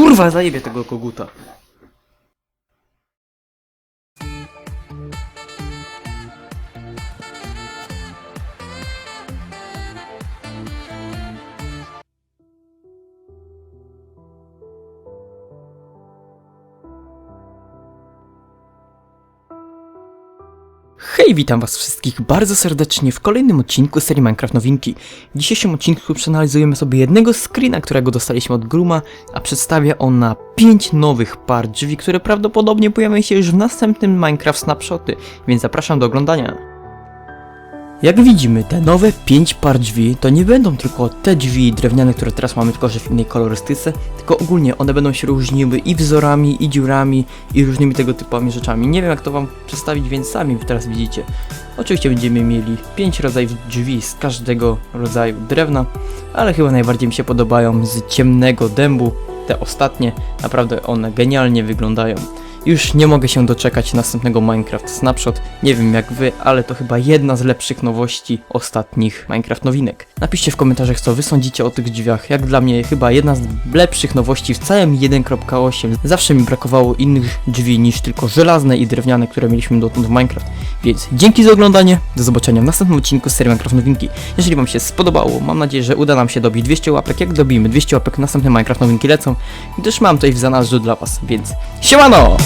Kurwa, zajebie tego koguta. Hej, witam was wszystkich bardzo serdecznie w kolejnym odcinku serii Minecraft Nowinki. W dzisiejszym odcinku przeanalizujemy sobie jednego screena, którego dostaliśmy od Gruma, a przedstawia on na 5 nowych par drzwi, które prawdopodobnie pojawią się już w następnym Minecraft Snapshoty, więc zapraszam do oglądania. Jak widzimy, te nowe 5 par drzwi to nie będą tylko te drzwi drewniane, które teraz mamy, tylko że w innej kolorystyce, tylko ogólnie one będą się różniły i wzorami, i dziurami, i różnymi tego typami rzeczami. Nie wiem jak to wam przedstawić, więc sami teraz widzicie. Oczywiście będziemy mieli 5 rodzajów drzwi z każdego rodzaju drewna, ale chyba najbardziej mi się podobają z ciemnego dębu. Te ostatnie, naprawdę one genialnie wyglądają. Już nie mogę się doczekać następnego Minecraft Snapshot. Nie wiem jak wy, ale to chyba jedna z lepszych nowości ostatnich Minecraft nowinek. Napiszcie w komentarzach co wy sądzicie o tych drzwiach. Jak dla mnie chyba jedna z lepszych nowości w całym 1.8. Zawsze mi brakowało innych drzwi niż tylko żelazne i drewniane, które mieliśmy dotąd w Minecraft. Więc dzięki za oglądanie. Do zobaczenia w następnym odcinku serii Minecraft nowinki. Jeżeli wam się spodobało, mam nadzieję, że uda nam się dobić 200 łapek. Jak dobijemy 200 łapek, następne Minecraft nowinki lecą. Też mam tutaj w zanadrzu dla was, więc siemano!